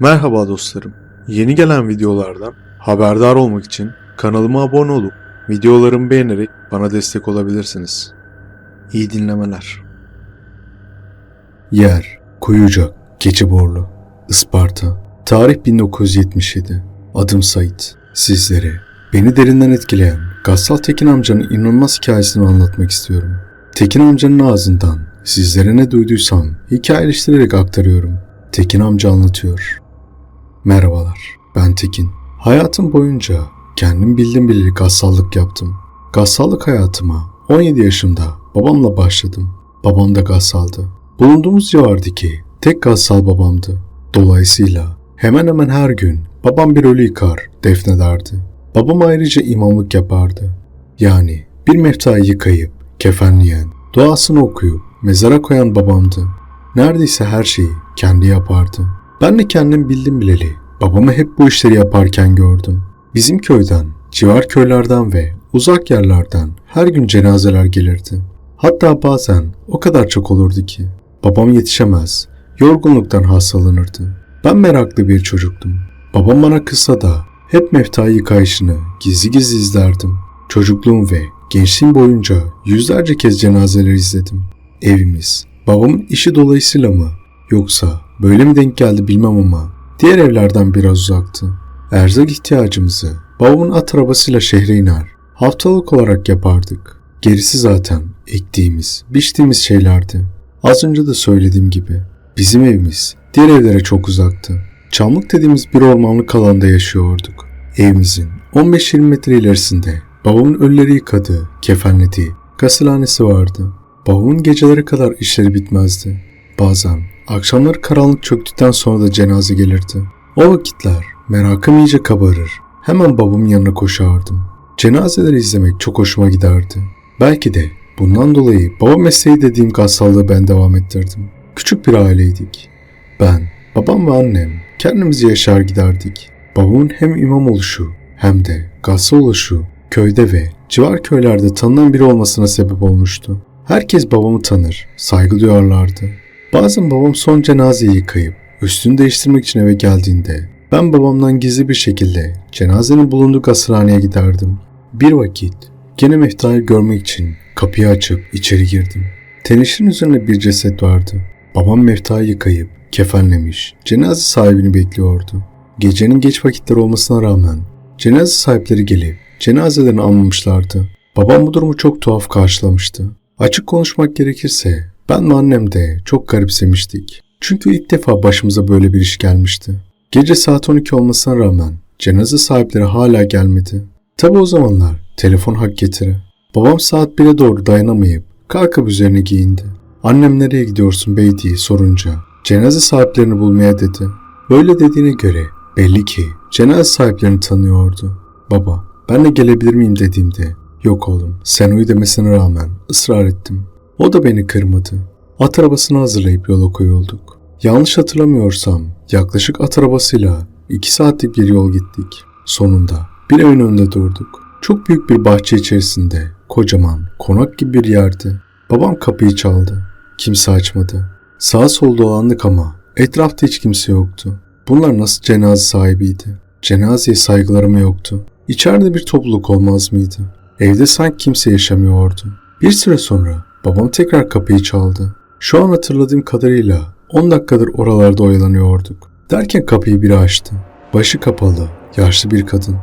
Merhaba dostlarım. Yeni gelen videolardan haberdar olmak için kanalıma abone olup videolarımı beğenerek bana destek olabilirsiniz. İyi dinlemeler. Yer, Kuyucak, Keçiborlu, Isparta. Tarih 1977. Adım Sait. Sizlere beni derinden etkileyen Gassal Tekin amcanın inanılmaz hikayesini anlatmak istiyorum. Tekin amcanın ağzından sizlere ne duyduysam hikayeleştirerek aktarıyorum. Tekin amca anlatıyor. Merhabalar, ben Tekin. Hayatım boyunca kendim bildim bileli gassallık yaptım. Gassallık hayatıma 17 yaşımda babamla başladım. Babam da gassaldı. Bulunduğumuz civardaki tek gassal babamdı. Dolayısıyla hemen hemen her gün babam bir ölü yıkar, defnederdi. Babam ayrıca imamlık yapardı. Yani bir meftayı yıkayıp, kefenleyen, duasını okuyup mezara koyan babamdı. Neredeyse her şeyi kendi yapardı. Ben de kendim bildim bileli babamı hep bu işleri yaparken gördüm. Bizim köyden, civar köylerden ve uzak yerlerden her gün cenazeler gelirdi. Hatta bazen o kadar çok olurdu ki babam yetişemez, yorgunluktan hastalanırdı. Ben meraklı bir çocuktum. Babam bana kızsa da hep meftayı yıkayışını gizli gizli izlerdim. Çocukluğum ve gençliğim boyunca yüzlerce kez cenazeler izledim. Evimiz, babamın işi dolayısıyla mı yoksa böyle mi denk geldi bilmem ama diğer evlerden biraz uzaktı. Erzak ihtiyacımızı babamın at arabasıyla şehre iner, haftalık olarak yapardık. Gerisi zaten ektiğimiz, biçtiğimiz şeylerdi. Az önce de söylediğim gibi bizim evimiz diğer evlere çok uzaktı. Çamlık dediğimiz bir ormanlık alanda yaşıyorduk. Evimizin 15-20 metre ilerisinde babamın ölüleri yıkadığı, kefenlediği gasilhanesi vardı. Babamın geceleri kadar işleri bitmezdi. Bazen akşamları karanlık çöktükten sonra da cenaze gelirdi. O vakitler merakım iyice kabarır. Hemen babamın yanına koşardım. Cenazeleri izlemek çok hoşuma giderdi. Belki de bundan dolayı baba mesleği dediğim gassallığı ben devam ettirdim. Küçük bir aileydik. Ben, babam ve annem kendimizi yaşar giderdik. Babamın hem imam oluşu hem de gassal oluşu köyde ve civar köylerde tanınan biri olmasına sebep olmuştu. Herkes babamı tanır, saygı duyarlardı. Bazen babam son cenazeyi yıkayıp üstünü değiştirmek için eve geldiğinde ben babamdan gizli bir şekilde cenazenin bulunduğu gasırhaneye giderdim. Bir vakit gene meftayı görmek için kapıyı açıp içeri girdim. Tenişin üzerinde bir ceset vardı. Babam meftayı yıkayıp kefenlemiş, cenaze sahibini bekliyordu. Gecenin geç vakitler olmasına rağmen cenaze sahipleri gelip cenazelerini almamışlardı. Babam bu durumu çok tuhaf karşılamıştı. Açık konuşmak gerekirse ben ve annem de çok garipsemiştik. Çünkü ilk defa başımıza böyle bir iş gelmişti. Gece saat 12 olmasına rağmen cenaze sahipleri hala gelmedi. Tabi o zamanlar telefon hak getiri. Babam saat 1'e doğru dayanamayıp kalkıp üzerine giyindi. Annem nereye gidiyorsun bey diye sorunca cenaze sahiplerini bulmaya dedi. Böyle dediğine göre belli ki cenaze sahiplerini tanıyordu. Baba ben de gelebilir miyim dediğimde yok oğlum sen uyu demesine rağmen ısrar ettim. O da beni kırmadı. At arabasını hazırlayıp yola koyulduk. Yanlış hatırlamıyorsam yaklaşık at arabasıyla 2 saatlik bir yol gittik. Sonunda bir evin önünde durduk. Çok büyük bir bahçe içerisinde kocaman konak gibi bir yerdi. Babam kapıyı çaldı. Kimse açmadı. Sağa sol dolandık ama etrafta hiç kimse yoktu. Bunlar nasıl cenaze sahibiydi? Cenazeye saygılarım yoktu. İçeride bir topluluk olmaz mıydı? Evde sanki kimse yaşamıyordu. Bir süre sonra babam tekrar kapıyı çaldı. Şu an hatırladığım kadarıyla 10 dakikadır oralarda oyalanıyorduk. Derken kapıyı biri açtı. Başı kapalı, yaşlı bir kadın.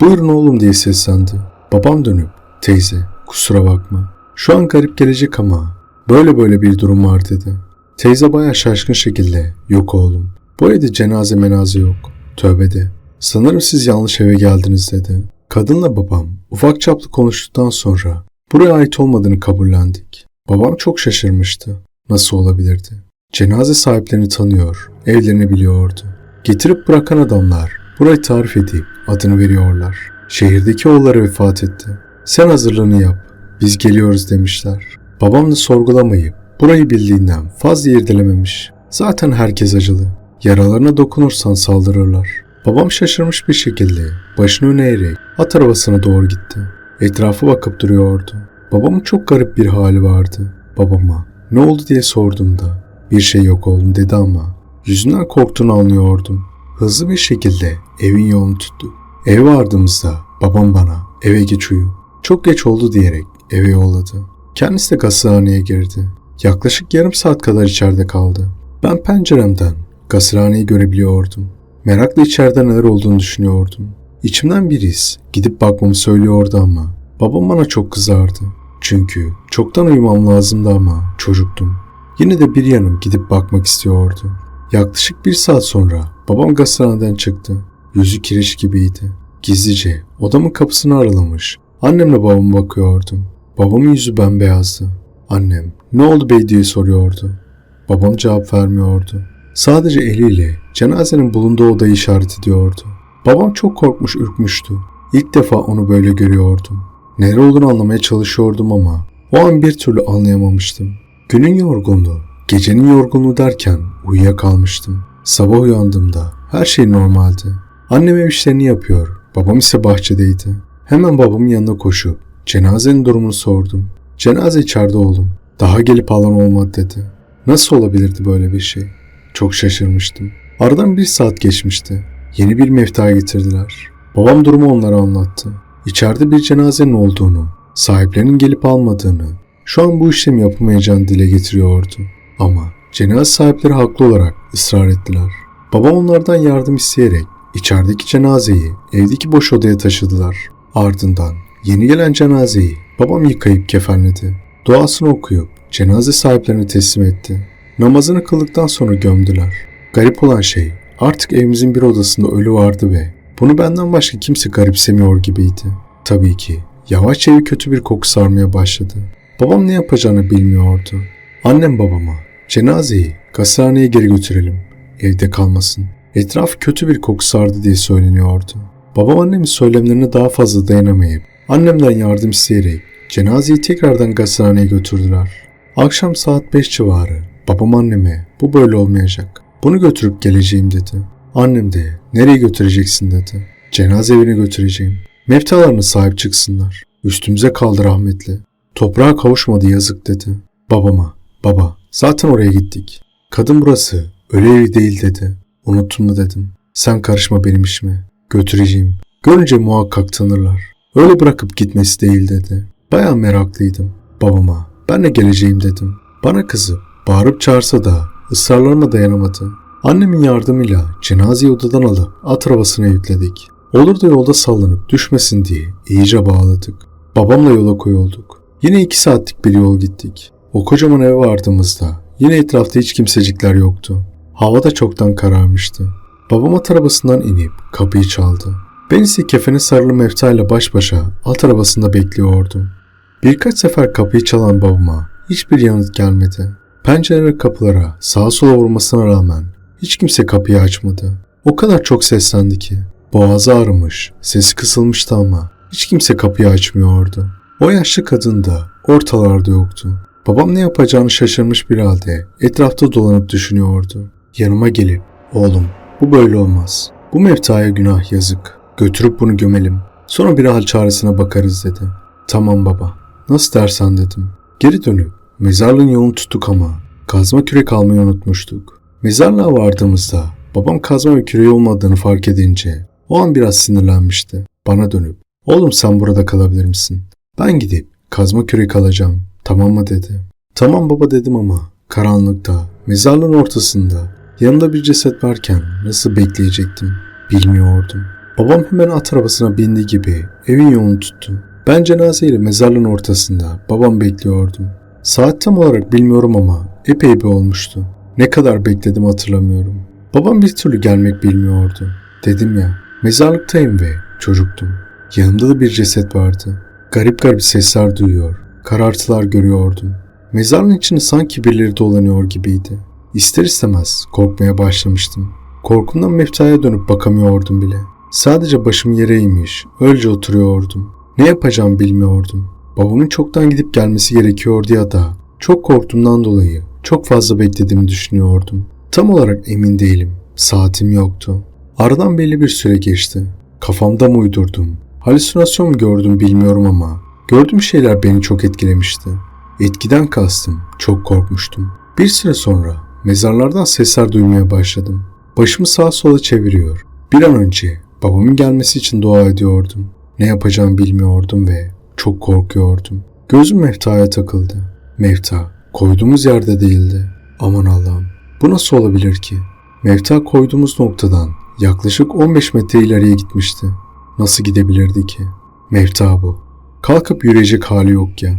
Buyurun oğlum diye seslendi. Babam dönüp, teyze kusura bakma. Şu an garip gelecek ama böyle böyle bir durum var dedi. Teyze baya şaşkın şekilde yok oğlum. Bu evde cenaze menaze yok. Tövbe de. Sanırım siz yanlış eve geldiniz dedi. Kadınla babam ufak çaplı konuştuktan sonra buraya ait olmadığını kabullendik. Babam çok şaşırmıştı. Nasıl olabilirdi? Cenaze sahiplerini tanıyor, evlerini biliyordu. Getirip bırakan adamlar burayı tarif edip adını veriyorlar. Şehirdeki oğulları vefat etti. Sen hazırlığını yap, biz geliyoruz demişler. Babam da sorgulamayıp burayı bildiğinden fazla irdelememiş. Zaten herkes acılı. Yaralarına dokunursan saldırırlar. Babam şaşırmış bir şekilde başını öne eğerek at arabasına doğru gitti. Etrafı bakıp duruyordu. Babamın çok garip bir hali vardı. Babama ne oldu diye sorduğumda bir şey yok oğlum dedi ama Yüzünden korktuğunu anlıyordum. Hızlı bir şekilde evin yolunu tuttuk. Eve vardığımızda babam bana eve geç uyu. Çok geç oldu diyerek eve yolladı. Kendisi de gazethaneye girdi. Yaklaşık yarım saat kadar içeride kaldı. Ben penceremden gazethaneyi görebiliyordum. Merakla içeride neler olduğunu düşünüyordum. İçimden bir his gidip bakmamı söylüyordu ama babam bana çok kızardı. Çünkü çoktan uyumam lazımdı ama çocuktum. Yine de bir yanım gidip bakmak istiyordu. Yaklaşık bir saat sonra babam gazethaneden çıktı. Yüzü kireç gibiydi. Gizlice odamın kapısını aralamış. Annemle babama bakıyordum. Babamın yüzü bembeyazdı. Annem ne oldu bey diye soruyordu. Babam cevap vermiyordu. Sadece eliyle cenazenin bulunduğu odayı işaret ediyordu. Babam çok korkmuş ürkmüştü. İlk defa onu böyle görüyordum. Neler olduğunu anlamaya çalışıyordum ama o an bir türlü anlayamamıştım. Günün yorgunluğu, gecenin yorgunluğu derken uyuyakalmıştım. Sabah uyandığımda her şey normaldi. Annem ev işlerini yapıyor, babam ise bahçedeydi. Hemen babamın yanına koşup cenazenin durumunu sordum. Cenaze içeride oğlum. Daha gelip alan olmadı dedi. Nasıl olabilirdi böyle bir şey? Çok şaşırmıştım. Aradan bir saat geçmişti. Yeni bir mefta getirdiler. Babam durumu onlara anlattı. İçeride bir cenazenin olduğunu, sahiplerinin gelip almadığını, şu an bu işlemi yapamayacağını dile getiriyordu. Ama cenaze sahipleri haklı olarak ısrar ettiler. Babam onlardan yardım isteyerek içerideki cenazeyi evdeki boş odaya taşıdılar. Ardından yeni gelen cenazeyi babam yıkayıp kefenledi. Duasını okuyup cenaze sahiplerine teslim etti. Namazını kıldıktan sonra gömdüler. Garip olan şey artık evimizin bir odasında ölü vardı ve bunu benden başka kimse garipsemiyor gibiydi. Tabii ki yavaşça evi kötü bir koku sarmaya başladı. Babam ne yapacağını bilmiyordu. Annem babama cenazeyi gazethaneye geri götürelim. Evde kalmasın. Etraf kötü bir koku sardı diye söyleniyordu. Babam annemin söylemlerine daha fazla dayanamayıp annemden yardım isteyerek cenazeyi tekrardan gazethaneye götürdüler. Akşam saat 5 civarı babam anneme bu böyle olmayacak. Bunu götürüp geleceğim dedi. Annem de nereye götüreceksin dedi. Cenaze evine götüreceğim. Meftalarına sahip çıksınlar. Üstümüze kaldı rahmetli. Toprağa kavuşmadı yazık dedi. Babama, baba zaten oraya gittik. Kadın burası, öyle evi değil dedi. Unuttun mu dedim. Sen karışma benim işime. Götüreceğim. Görünce muhakkak tanırlar. Öyle bırakıp gitmesi değil dedi. Baya meraklıydım. Babama, ben de geleceğim dedim. Bana kızıp, bağırıp çağırsa da ısrarlarıma dayanamadı. Annemin yardımıyla cenazeyi odadan alıp at arabasına yükledik. Olur da yolda sallanıp düşmesin diye iyice bağladık. Babamla yola koyulduk. Yine iki saatlik bir yol gittik. O kocaman eve vardığımızda yine etrafta hiç kimsecikler yoktu. Hava da çoktan kararmıştı. Babam at arabasından inip kapıyı çaldı. Ben ise kefene sarılı meftayla baş başa at arabasında bekliyordum. Birkaç sefer kapıyı çalan babama hiçbir yanıt gelmedi. Pencere kapılara sağa sola vurmasına rağmen hiç kimse kapıyı açmadı. O kadar çok seslendi ki. Boğazı ağrımış, sesi kısılmıştı ama hiç kimse kapıyı açmıyordu. O yaşlı kadın da ortalarda yoktu. Babam ne yapacağını şaşırmış bir halde etrafta dolanıp düşünüyordu. Yanıma gelip, oğlum bu böyle olmaz. Bu meftaya günah yazık. Götürüp bunu gömelim. Sonra bir hal çaresine bakarız dedi. Tamam baba. Nasıl dersen dedim. Geri dönüp mezarlığın yolunu tuttuk ama kazma kürek almayı unutmuştuk. Mezarlığa vardığımızda babam kazma ve küreği olmadığını fark edince o an biraz sinirlenmişti. Bana dönüp oğlum sen burada kalabilir misin? Ben gidip kazma kürek alacağım. Tamam mı dedi. Tamam baba dedim ama karanlıkta mezarlığın ortasında yanımda bir ceset varken nasıl bekleyecektim bilmiyordum. Babam hemen at arabasına bindi gibi evin yolunu tuttu. Ben cenazeyle mezarlığın ortasında babam bekliyordum. Saat tam olarak bilmiyorum ama epey bir olmuştu. Ne kadar bekledim hatırlamıyorum. Babam bir türlü gelmek bilmiyordu. Dedim ya, mezarlıktayım ve çocuktum. Yanımda da bir ceset vardı. Garip garip sesler duyuyor, karartılar görüyordum. Mezarın içinde sanki birileri dolanıyor gibiydi. İster istemez korkmaya başlamıştım. Korkumdan meftaya dönüp bakamıyordum bile. Sadece başım yere eğmiş, öylece oturuyordum. Ne yapacağımı bilmiyordum. Babamın çoktan gidip gelmesi gerekiyordu ya da çok korktuğumdan dolayı çok fazla beklediğimi düşünüyordum. Tam olarak emin değilim. Saatim yoktu. Aradan belli bir süre geçti. Kafamda mı uydurdum? Halüsinasyon mu gördüm bilmiyorum ama gördüğüm şeyler beni çok etkilemişti. Etkiden kastım çok korkmuştum. Bir süre sonra mezarlardan sesler duymaya başladım. Başımı sağa sola çeviriyor. Bir an önce babamın gelmesi için dua ediyordum. Ne yapacağımı bilmiyordum ve çok korkuyordum. Gözüm Mefta'ya takıldı. Mefta koyduğumuz yerde değildi. Aman Allah'ım bu nasıl olabilir ki? Mefta koyduğumuz noktadan yaklaşık 15 metre ileriye gitmişti. Nasıl gidebilirdi ki? Mefta bu. Kalkıp yürüyecek hali yok ya.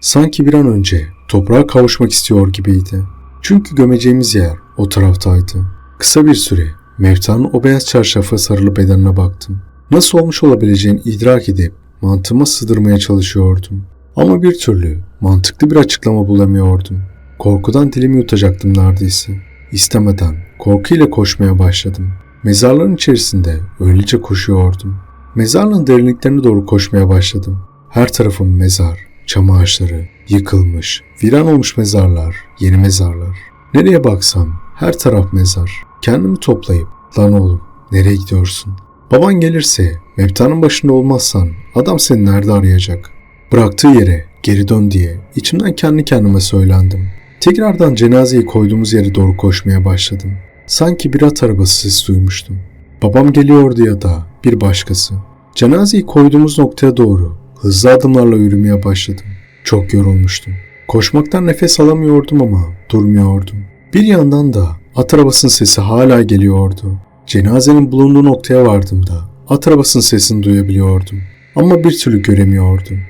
Sanki bir an önce toprağa kavuşmak istiyor gibiydi. Çünkü gömeceğimiz yer o taraftaydı. Kısa bir süre Mefta'nın o beyaz çarşafa sarılı bedenine baktım. Nasıl olmuş olabileceğini idrak edip mantığıma sığdırmaya çalışıyordum. Ama bir türlü mantıklı bir açıklama bulamıyordum. Korkudan dilimi yutacaktım neredeyse. İstemeden korkuyla koşmaya başladım. Mezarların içerisinde öylece koşuyordum. Mezarlığın derinliklerine doğru koşmaya başladım. Her tarafım mezar, çam ağaçları, yıkılmış, viran olmuş mezarlar, yeni mezarlar. Nereye baksam her taraf mezar. Kendimi toplayıp, lan oğlum nereye gidiyorsun? Baban gelirse, meptanın başında olmazsan adam seni nerede arayacak? Bıraktığı yere geri dön diye içimden kendi kendime söylendim. Tekrardan cenazeyi koyduğumuz yere doğru koşmaya başladım. Sanki bir at arabası sesi duymuştum. Babam geliyordu ya da bir başkası. Cenazeyi koyduğumuz noktaya doğru hızlı adımlarla yürümeye başladım. Çok yorulmuştum. Koşmaktan nefes alamıyordum ama durmuyordum. Bir yandan da at arabasının sesi hala geliyordu. Cenazenin bulunduğu noktaya vardığımda at arabasının sesini duyabiliyordum. Ama bir türlü göremiyordum.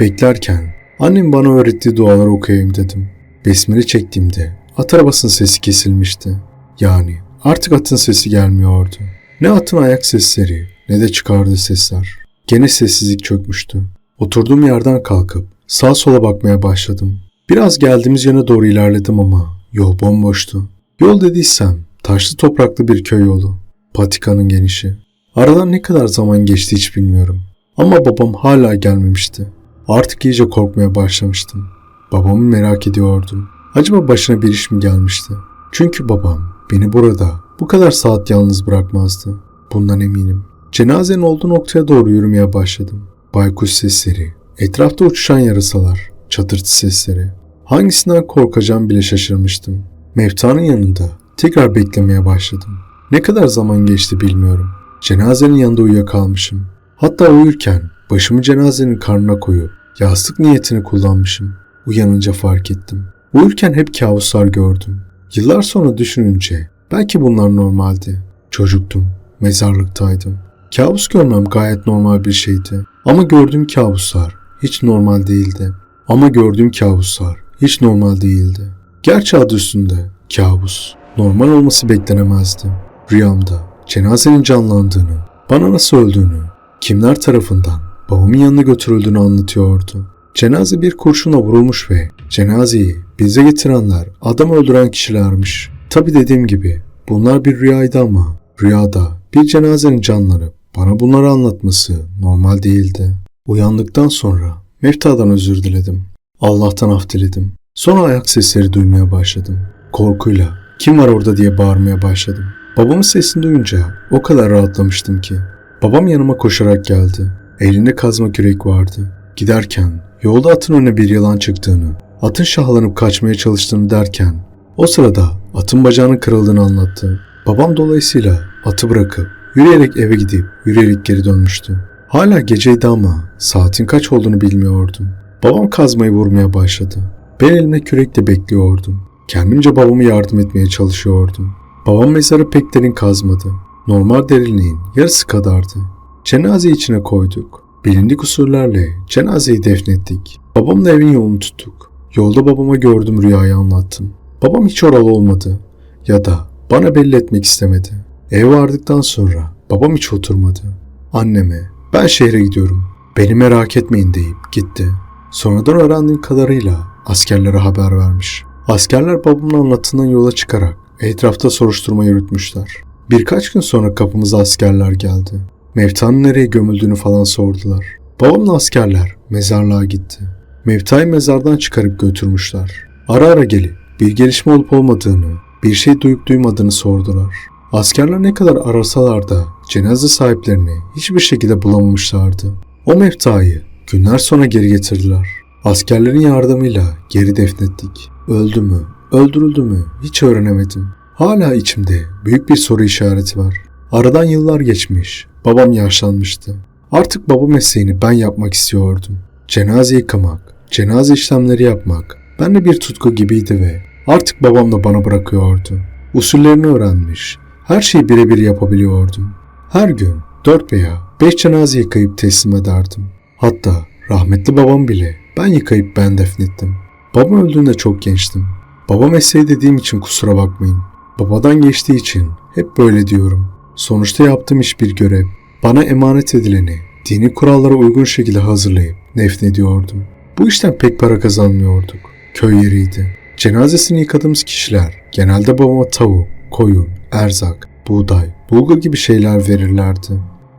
Beklerken annem bana öğrettiği duaları okuyayım dedim. Besmele çektiğimde at arabasının sesi kesilmişti. Yani artık atın sesi gelmiyordu. Ne atın ayak sesleri ne de çıkardığı sesler. Gene sessizlik çökmüştü. Oturduğum yerden kalkıp sağa sola bakmaya başladım. Biraz geldiğimiz yöne doğru ilerledim ama yol bomboştu. Yol dediysem taşlı topraklı bir köy yolu. Patikanın genişi. Aradan ne kadar zaman geçti hiç bilmiyorum. Ama babam hala gelmemişti. Artık iyice korkmaya başlamıştım. Babamı merak ediyordum. Acaba başına bir iş mi gelmişti? Çünkü babam beni burada bu kadar saat yalnız bırakmazdı. Bundan eminim. Cenazenin olduğu noktaya doğru yürümeye başladım. Baykuş sesleri, etrafta uçuşan yarasalar, çatırtı sesleri. Hangisinden korkacağım bile şaşırmıştım. Mefta'nın yanında tekrar beklemeye başladım. Ne kadar zaman geçti bilmiyorum. Cenazenin yanında uyuyakalmışım. Hatta uyurken başımı cenazenin karnına koyup yastık niyetini kullanmışım. Uyanınca fark ettim. Uyurken hep kabuslar gördüm. Yıllar sonra düşününce belki bunlar normaldi. Çocuktum, mezarlıktaydım. Kabus görmem gayet normal bir şeydi. Ama gördüğüm kabuslar hiç normal değildi. Ama gördüğüm kabuslar hiç normal değildi. Gerçi adı üstünde kabus. Normal olması beklenemezdi. Rüyamda cenazenin canlandığını, bana nasıl öldüğünü, kimler tarafından babamın yanına götürüldüğünü anlatıyordu. Cenaze bir kurşuna vurulmuş ve cenazeyi bize getirenler adam öldüren kişilermiş. Tabi dediğim gibi bunlar bir rüyaydı ama rüyada bir cenazenin canlanıp bana bunları anlatması normal değildi. Uyandıktan sonra Mefta'dan özür diledim. Allah'tan af diledim. Sonra ayak sesleri duymaya başladım. Korkuyla kim var orada diye bağırmaya başladım. Babamın sesini duyunca o kadar rahatlamıştım ki. Babam yanıma koşarak geldi. Elinde kazma kürek vardı. Giderken yolda atın önüne bir yılan çıktığını, atın şahlanıp kaçmaya çalıştığını derken o sırada atın bacağının kırıldığını anlattı. Babam dolayısıyla atı bırakıp yürüyerek eve gidip yürüyerek geri dönmüştü. Hala geceydi ama saatin kaç olduğunu bilmiyordum. Babam kazmayı vurmaya başladı. Ben elimde kürekle bekliyordum. Kendimce babamı yardım etmeye çalışıyordum. Babam mezarı pek derin kazmadı. Normal derinliğin yarısı kadardı. Cenaze içine koyduk. Bilindik usullerle cenazeyi defnettik. Babamla evin yolunu tuttuk. Yolda babama gördüm rüyayı anlattım. Babam hiç oralı olmadı. Ya da bana belli etmek istemedi. Eve vardıktan sonra babam hiç oturmadı. Anneme ben şehre gidiyorum. Beni merak etmeyin deyip gitti. Sonradan öğrendiğim kadarıyla askerlere haber vermiş. Askerler babamın anlattığından yola çıkarak etrafta soruşturma yürütmüşler. Birkaç gün sonra kapımıza askerler geldi. Mevta'nın nereye gömüldüğünü falan sordular. Babamla askerler mezarlığa gitti. Mevta'yı mezardan çıkarıp götürmüşler. Ara ara gelip bir gelişme olup olmadığını, bir şey duyup duymadığını sordular. Askerler ne kadar arasalar da cenaze sahiplerini hiçbir şekilde bulamamışlardı. O Mevta'yı günler sonra geri getirdiler. Askerlerin yardımıyla geri defnettik. Öldü mü, öldürüldü mü hiç öğrenemedim. Hala içimde büyük bir soru işareti var. Aradan yıllar geçmiş, babam yaşlanmıştı. Artık baba mesleğini ben yapmak istiyordum. Cenaze yıkamak, cenaze işlemleri yapmak bende bir tutku gibiydi ve artık babam da bana bırakıyordu. Usullerini öğrenmiş, her şeyi birebir yapabiliyordum. Her gün 4 veya 5 cenaze yıkayıp teslim ederdim. Hatta rahmetli babam bile ben yıkayıp ben defnettim. Babam öldüğünde çok gençtim. Baba mesleği dediğim için kusura bakmayın. Babadan geçtiği için hep böyle diyorum. Sonuçta yaptığım iş bir görev. Bana emanet edileni dini kurallara uygun şekilde hazırlayıp defnediyordum. Bu işten pek para kazanmıyorduk. Köy yeriydi. Cenazesini yıkadığımız kişiler genelde babama tavuk, koyun, erzak, buğday, bulgur gibi şeyler verirlerdi.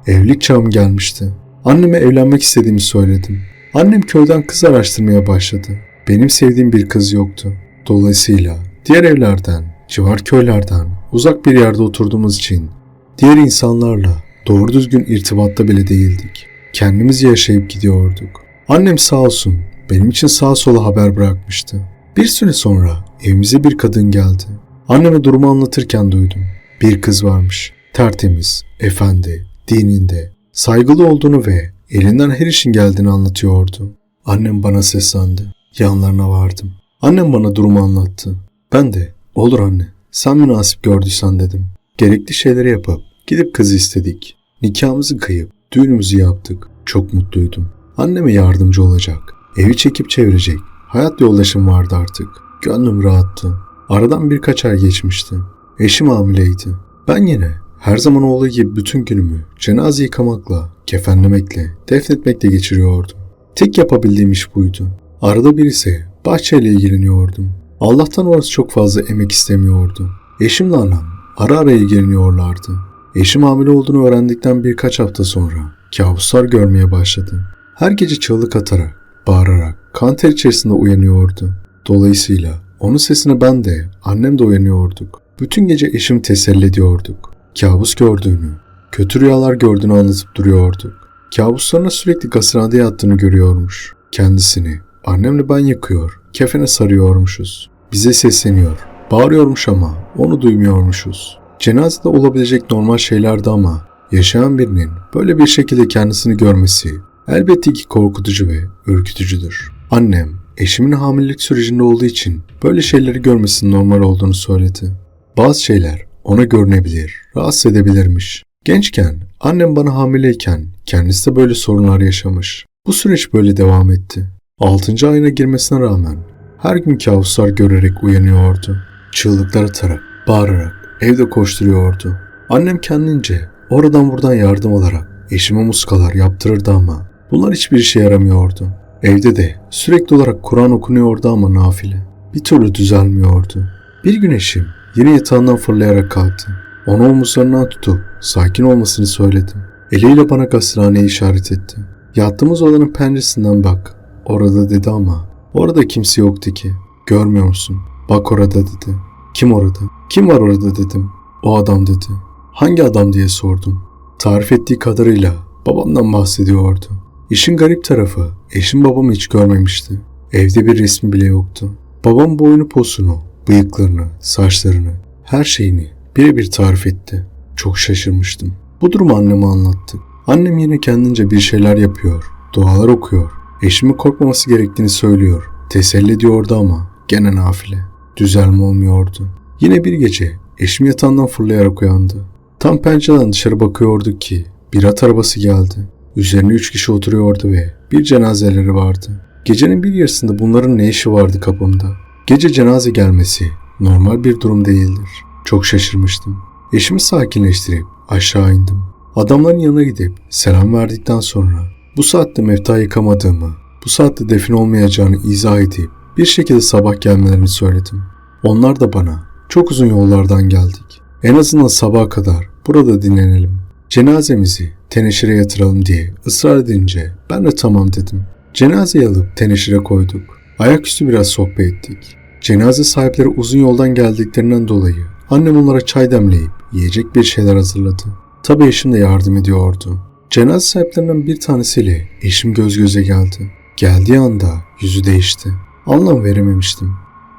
Evlilik çağım gelmişti. Anneme evlenmek istediğimi söyledim. Annem köyden kız araştırmaya başladı. Benim sevdiğim bir kız yoktu. Dolayısıyla diğer evlerden, civar köylerden uzak bir yerde oturduğumuz için diğer insanlarla doğru düzgün irtibatta bile değildik. Kendimiz yaşayıp gidiyorduk. Annem sağ olsun benim için sağa sola haber bırakmıştı. Bir süre sonra evimize bir kadın geldi. Anneme durumu anlatırken duydum. Bir kız varmış. Tertemiz, efendi, dininde, saygılı olduğunu ve elinden her işin geldiğini anlatıyordu. Annem bana seslendi. Yanlarına vardım. Annem bana durumu anlattı. Ben de olur anne sen münasip gördüysen dedim. Gerekli şeyleri yapıp gidip kızı istedik. Nikahımızı kıyıp düğünümüzü yaptık. Çok mutluydum. Anneme yardımcı olacak. Evi çekip çevirecek. Hayat yoldaşım vardı artık. Gönlüm rahattı. Aradan birkaç ay geçmişti. Eşim hamileydi. Ben yine her zaman olduğu gibi bütün günümü cenaze yıkamakla, kefenlemekle, defnetmekle geçiriyordum. Tek yapabildiğim iş buydu. Arada bir ise bahçeyle ilgileniyordum. Allah'tan orası çok fazla emek istemiyordu. Eşimle annem ara ara ilgileniyorlardı. Eşim hamile olduğunu öğrendikten birkaç hafta sonra kabuslar görmeye başladı. Her gece çığlık atarak, bağırarak, kanter içerisinde uyanıyordu. Dolayısıyla onun sesine ben de, annem de uyanıyorduk. Bütün gece eşim teselli ediyorduk. Kabus gördüğünü, kötü rüyalar gördüğünü anlatıp duruyorduk. Kabuslarına sürekli gazhanede yattığını görüyormuş. Kendisini annemle ben yıkıyor, kefene sarıyormuşuz. Bize sesleniyor. Bağırıyormuş ama onu duymuyormuşuz. Cenazede olabilecek normal şeylerdi ama yaşayan birinin böyle bir şekilde kendisini görmesi elbette ki korkutucu ve ürkütücüdür. Annem eşimin hamilelik sürecinde olduğu için böyle şeyleri görmesinin normal olduğunu söyledi. Bazı şeyler ona görünebilir, rahatsız edebilirmiş. Gençken annem bana hamileyken kendisi de böyle sorunlar yaşamış. Bu süreç böyle devam etti. 6. ayına girmesine rağmen her gün kabuslar görerek uyanıyordu. Çığlıklar atarak, bağırarak evde koşturuyordu. Annem kendince oradan buradan yardım alarak eşime muskalar yaptırırdı ama bunlar hiçbir işe yaramıyordu. Evde de sürekli olarak Kur'an okunuyordu ama nafile. Bir türlü düzelmiyordu. Bir gün eşim yine yatağından fırlayarak kalktı. Onu omuzlarından tutup sakin olmasını söyledim. Eliyle bana gazethaneyi işaret etti. Yattığımız odanın penceresinden bak. Orada dedi ama orada kimse yoktu ki. Görmüyor musun? Bak orada dedi. Kim orada? Kim var orada dedim. O adam dedi. Hangi adam diye sordum. Tarif ettiği kadarıyla babamdan bahsediyordu. İşin garip tarafı eşim babamı hiç görmemişti. Evde bir resmi bile yoktu. Babam boynu posunu, bıyıklarını, saçlarını, her şeyini birebir tarif etti. Çok şaşırmıştım. Bu durumu anneme anlattık. Annem yine kendince bir şeyler yapıyor, dualar okuyor. Eşimin korkmaması gerektiğini söylüyor. Teselli ediyordu ama gene nafile. Düzelme olmuyordu. Yine bir gece eşim yatağından fırlayarak uyandı. Tam pencereden dışarı bakıyorduk ki bir at arabası geldi. Üzerine üç kişi oturuyordu ve bir cenazeleri vardı. Gecenin bir yarısında bunların ne işi vardı kapımda? Gece cenaze gelmesi normal bir durum değildir. Çok şaşırmıştım. Eşimi sakinleştirip aşağı indim. Adamların yanına gidip selam verdikten sonra bu saatte mefta yıkamadığımı, bu saatte defin olmayacağını izah edip bir şekilde sabah gelmelerini söyledim. Onlar da bana çok uzun yollardan geldik. En azından sabaha kadar burada dinlenelim. Cenazemizi teneşire yatıralım diye ısrar edince ben de tamam dedim. Cenazeyi alıp teneşire koyduk. Ayaküstü biraz sohbet ettik. Cenaze sahipleri uzun yoldan geldiklerinden dolayı annem onlara çay demleyip yiyecek bir şeyler hazırladı. Tabii eşim de yardım ediyordu. Cenaze sahiplerinden bir tanesiyle eşim göz göze geldi. Geldiği anda yüzü değişti. Anlam verememiştim.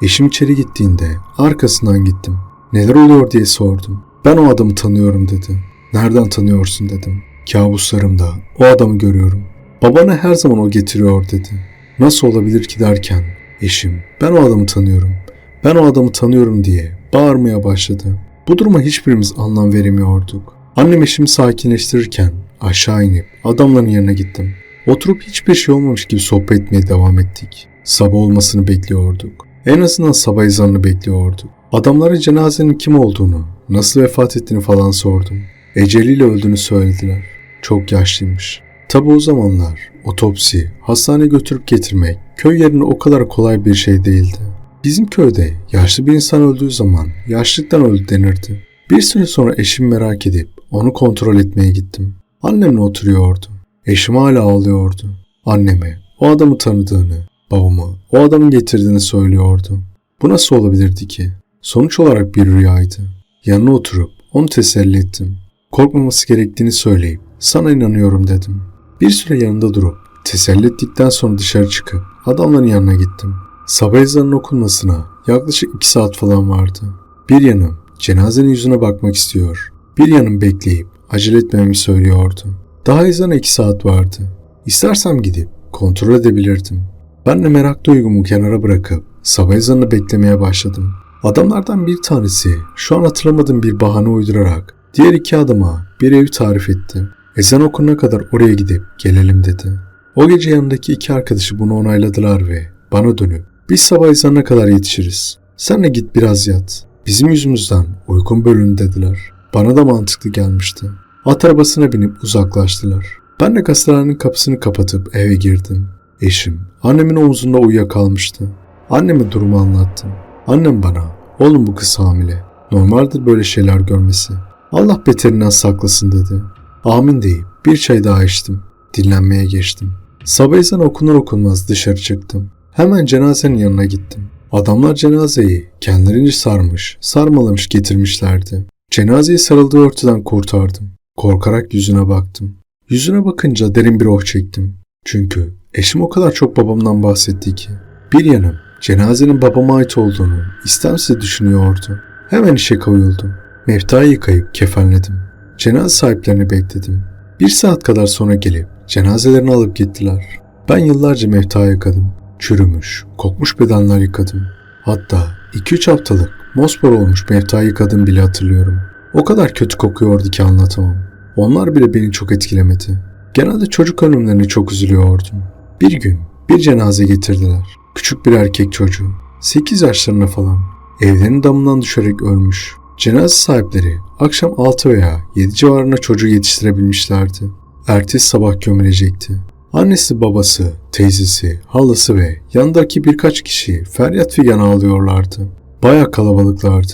Eşim içeri gittiğinde arkasından gittim. Neler oluyor diye sordum. Ben o adamı tanıyorum dedi. Nereden tanıyorsun dedim. Kabuslarımda o adamı görüyorum. Babana her zaman o getiriyor dedi. Nasıl olabilir ki derken eşim ben o adamı tanıyorum. Ben o adamı tanıyorum diye bağırmaya başladı. Bu duruma hiçbirimiz anlam veremiyorduk. Annem eşimi sakinleştirirken aşağı inip adamların yanına gittim. Oturup hiçbir şey olmamış gibi sohbet etmeye devam ettik. Sabah olmasını bekliyorduk. En azından sabah ezanını bekliyorduk. Adamlara cenazenin kim olduğunu, nasıl vefat ettiğini falan sordum. Eceliyle öldüğünü söylediler. Çok yaşlıymış. Tabi o zamanlar otopsi, hastaneye götürüp getirmek köy yerine o kadar kolay bir şey değildi. Bizim köyde yaşlı bir insan öldüğü zaman yaşlıktan öldü denirdi. Bir süre sonra eşim merak edip onu kontrol etmeye gittim. Annemle oturuyordu. Eşim hala ağlıyordu. Anneme o adamı tanıdığını, babamı o adamın getirdiğini söylüyordu. Bu nasıl olabilirdi ki? Sonuç olarak bir rüyaydı. Yanına oturup onu teselli ettim. Korkmaması gerektiğini söyleyip sana inanıyorum dedim. Bir süre yanında durup teselli ettikten sonra dışarı çıkıp adamların yanına gittim. Sabah ezanının okunmasına yaklaşık iki saat falan vardı. Bir yanım cenazenin yüzüne bakmak istiyor. Bir yanım bekleyip acele etmemi söylüyordu. Daha ezana iki saat vardı. İstersem gidip kontrol edebilirdim. Ben de merak duygumu kenara bırakıp sabah ezanını beklemeye başladım. Adamlardan bir tanesi şu an hatırlamadığım bir bahane uydurarak diğer iki adama bir ev tarif etti. Ezan okunana kadar oraya gidip gelelim dedi. O gece yanındaki iki arkadaşı bunu onayladılar ve bana dönüp biz sabah ezanına kadar yetişiriz. Sen de git biraz yat. Bizim yüzümüzden uykun bölün dediler. Bana da mantıklı gelmişti. At arabasına binip uzaklaştılar. Ben de gazetehanenin kapısını kapatıp eve girdim. Eşim annemin omzunda uyuyakalmıştı. Anneme durumu anlattım. Annem bana, oğlum bu kız hamile. Normaldir böyle şeyler görmesi. Allah beterinden saklasın dedi. Amin deyip bir çay daha içtim. Dinlenmeye geçtim. Sabah ezanı okunar okunmaz dışarı çıktım. Hemen cenazenin yanına gittim. Adamlar cenazeyi kendilerince sarmış, sarmalamış getirmişlerdi. Cenazeyi sarıldığı örtüden kurtardım. Korkarak yüzüne baktım. Yüzüne bakınca derin bir oh çektim. Çünkü eşim o kadar çok babamdan bahsetti ki. Bir yanım cenazenin babama ait olduğunu istemsiz düşünüyordu. Hemen işe koyuldum. Meftayı yıkayıp kefenledim. Cenaze sahiplerini bekledim. Bir saat kadar sonra gelip cenazelerini alıp gittiler. Ben yıllarca mefta yıkadım. Çürümüş, kokmuş bedenler yıkadım. Hatta 2-3 haftalık mosmor olmuş mefta yıkadım bile hatırlıyorum. O kadar kötü kokuyordu ki anlatamam. Onlar bile beni çok etkilemedi. Genelde çocuk ölümlerine çok üzülüyordum. Bir gün bir cenaze getirdiler. Küçük bir erkek çocuğu. 8 yaşlarında falan. Evlerinin damından düşerek ölmüş. Cenaze sahipleri akşam 6 veya 7 civarında çocuğu yetiştirebilmişlerdi. Ertesi sabah gömülecekti. Annesi, babası, teyzesi, halası ve yanındaki birkaç kişi feryat figan ağlıyorlardı. Baya kalabalıklardı.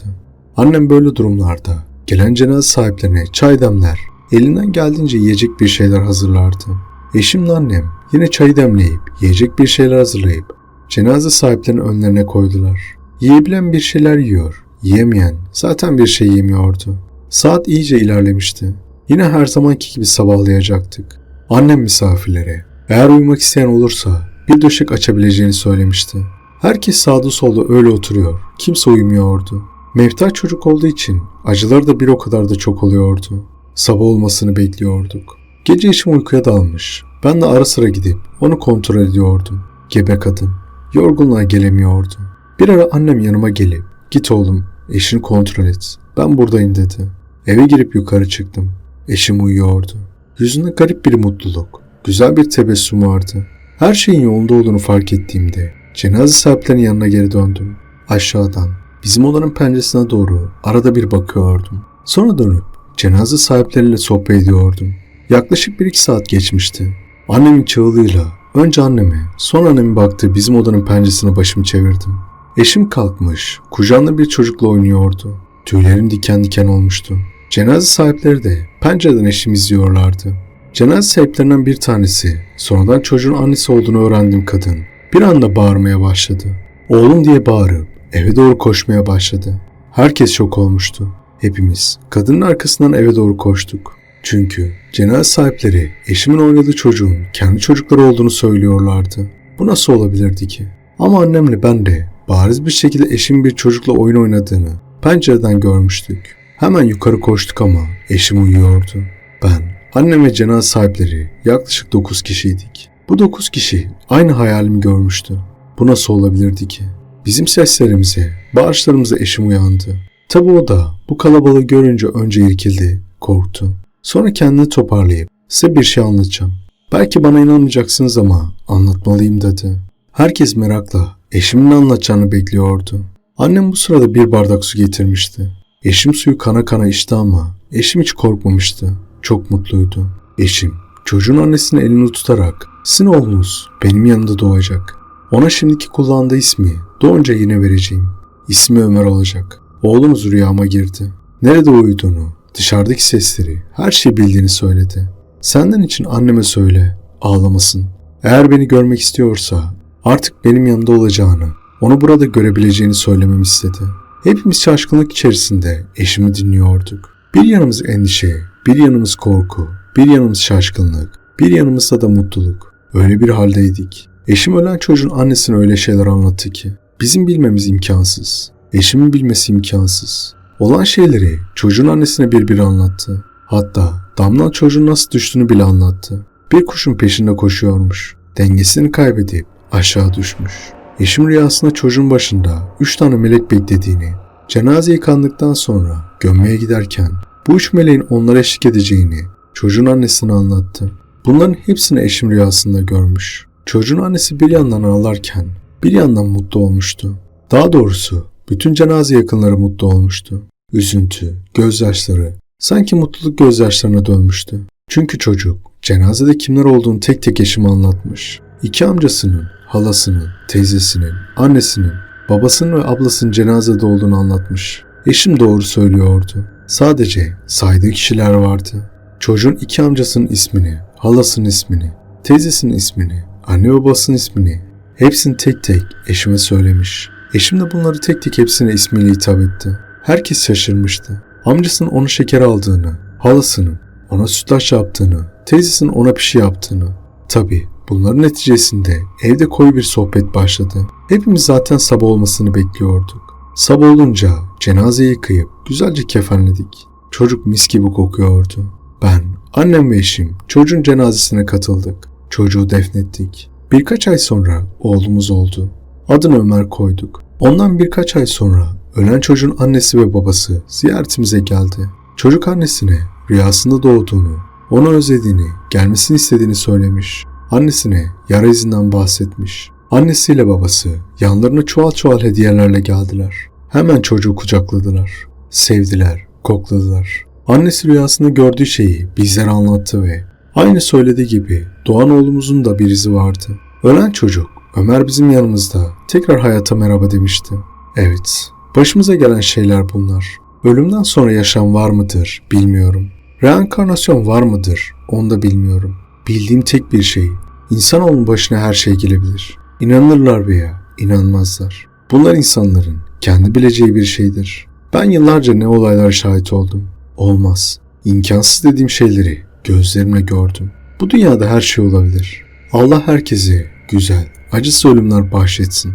Annem böyle durumlarda gelen cenaze sahiplerine çay demler, elinden geldiğince yiyecek bir şeyler hazırlardı. Eşimle annem yine çayı demleyip yiyecek bir şeyler hazırlayıp cenaze sahiplerinin önlerine koydular. Yiyebilen bir şeyler yiyor, yiyemeyen zaten bir şey yemiyordu. Saat iyice ilerlemişti. Yine her zamanki gibi sabahlayacaktık. Annem misafirlere eğer uyumak isteyen olursa bir döşek açabileceğini söylemişti. Herkes sağda solda öyle oturuyor. Kimse uyumuyordu. Mevta çocuk olduğu için acılar da bir o kadar da çok oluyordu. Sabah olmasını bekliyorduk. Gece eşim uykuya dalmış. Ben de ara sıra gidip onu kontrol ediyordum. Gebe kadın. Yorgunluğa gelemiyordu. Bir ara annem yanıma gelip git oğlum eşini kontrol et. Ben buradayım dedi. Eve girip yukarı çıktım. Eşim uyuyordu. Yüzünde garip bir mutluluk, güzel bir tebessüm vardı. Her şeyin yolunda olduğunu fark ettiğimde cenaze sahiplerinin yanına geri döndüm. Aşağıdan bizim odanın penceresine doğru arada bir bakıyordum. Sonra dönüp cenaze sahipleriyle sohbet ediyordum. Yaklaşık bir iki saat geçmişti. Annemin çığlığıyla önce anneme sonra annemin baktığı bizim odanın penceresine başımı çevirdim. Eşim kalkmış, kucağında bir çocukla oynuyordu. Tüylerim diken diken olmuştu. Cenaze sahipleri de pencereden eşimi izliyorlardı. Cenaze sahiplerinden bir tanesi, sonradan çocuğun annesi olduğunu öğrendiğim kadın, bir anda bağırmaya başladı. Oğlum diye bağırıp eve doğru koşmaya başladı. Herkes şok olmuştu. Hepimiz kadının arkasından eve doğru koştuk. Çünkü cenaze sahipleri eşimin oynadığı çocuğun kendi çocukları olduğunu söylüyorlardı. Bu nasıl olabilirdi ki? Ama annemle ben de bariz bir şekilde eşimin bir çocukla oyun oynadığını pencereden görmüştük. Hemen yukarı koştuk ama eşim uyuyordu. Ben, annem ve cenaze sahipleri yaklaşık 9 kişiydik. Bu 9 kişi aynı hayalimi görmüştü. Bu nasıl olabilirdi ki? Bizim seslerimize, bağırışlarımıza eşim uyandı. Tabi o da bu kalabalığı görünce önce irkildi, korktu. Sonra kendini toparlayıp size bir şey anlatacağım. Belki bana inanmayacaksınız ama anlatmalıyım dedi. Herkes merakla eşimin ne anlatacağını bekliyordu. Annem bu sırada bir bardak su getirmişti. Eşim suyu kana kana içti ama eşim hiç korkmamıştı. Çok mutluydu. Eşim çocuğun annesinin elini tutarak sizin oğlunuz benim yanımda doğacak. Ona şimdiki kullandığı ismi doğunca yine vereceğim. İsmi Ömer olacak. Oğlumuz rüyama girdi. Nerede uyuduğunu, dışarıdaki sesleri, her şeyi bildiğini söyledi. Senden için anneme söyle, ağlamasın. Eğer beni görmek istiyorsa artık benim yanımda olacağını, onu burada görebileceğini söylememi istedi. Hepimiz şaşkınlık içerisinde eşimi dinliyorduk. Bir yanımız endişe, bir yanımız korku, bir yanımız şaşkınlık, bir yanımızda da mutluluk. Öyle bir haldeydik. Eşim ölen çocuğun annesine öyle şeyler anlattı ki bizim bilmemiz imkansız. Eşimin bilmesi imkansız. Olan şeyleri çocuğun annesine bir bir anlattı. Hatta damdan çocuğun nasıl düştüğünü bile anlattı. Bir kuşun peşinde koşuyormuş. Dengesini kaybedip aşağı düşmüş. Eşim rüyasında çocuğun başında üç tane melek beklediğini, cenaze yıkandıktan sonra gömmeye giderken bu üç meleğin onlara eşlik edeceğini çocuğun annesine anlattı. Bunların hepsini eşim rüyasında görmüş. Çocuğun annesi bir yandan ağlarken bir yandan mutlu olmuştu. Daha doğrusu bütün cenaze yakınları mutlu olmuştu. Üzüntü, gözyaşları sanki mutluluk gözyaşlarına dönmüştü. Çünkü çocuk cenazede kimler olduğunu tek tek eşime anlatmış. İki amcasının, halasının, teyzesinin, annesinin, babasının ve ablasının cenazede olduğunu anlatmış. Eşim doğru söylüyordu. Sadece saydığı kişiler vardı. Çocuğun iki amcasının ismini, halasının ismini, teyzesinin ismini, anne babasının ismini hepsini tek tek eşime söylemiş. Eşim de bunları tek tek hepsine ismiyle hitap etti. Herkes şaşırmıştı. Amcasının ona şeker aldığını, halasının ona sütlaç yaptığını, teyzesinin ona pişi yaptığını. Tabi bunların neticesinde evde koyu bir sohbet başladı. Hepimiz zaten sabah olmasını bekliyorduk. Sabah olunca cenazeyi yıkayıp güzelce kefenledik. Çocuk mis gibi kokuyordu. Ben, annem ve eşim çocuğun cenazesine katıldık. Çocuğu defnettik. Birkaç ay sonra oğlumuz oldu. Adını Ömer koyduk. Ondan birkaç ay sonra ölen çocuğun annesi ve babası ziyaretimize geldi. Çocuk annesine rüyasında doğduğunu, onu özlediğini, gelmesini istediğini söylemiş. Annesine yara izinden bahsetmiş. Annesiyle babası yanlarına çuval çuval hediyelerle geldiler. Hemen çocuğu kucakladılar. Sevdiler, kokladılar. Annesi rüyasında gördüğü şeyi bizlere anlattı ve aynı söylediği gibi doğan oğlumuzun da bir izi vardı. Ölen çocuk Ömer bizim yanımızda tekrar hayata merhaba demişti. Evet, başımıza gelen şeyler bunlar. Ölümden sonra yaşam var mıdır bilmiyorum. Reenkarnasyon var mıdır onu da bilmiyorum. Bildiğim tek bir şey, insanoğlunun başına her şey gelebilir. İnanırlar veya inanmazlar. Bunlar insanların kendi bileceği bir şeydir. Ben yıllarca ne olaylara şahit oldum. Olmaz. İmkansız dediğim şeyleri gözlerimle gördüm. Bu dünyada her şey olabilir. Allah herkese güzel, acısı ölümler bahşetsin.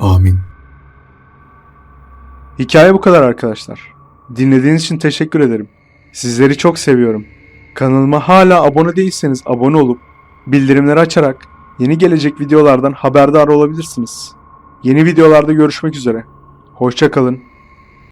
Amin. Hikaye bu kadar arkadaşlar. Dinlediğiniz için teşekkür ederim. Sizleri çok seviyorum. Kanalıma hala abone değilseniz abone olup bildirimleri açarak yeni gelecek videolardan haberdar olabilirsiniz. Yeni videolarda görüşmek üzere. Hoşça kalın.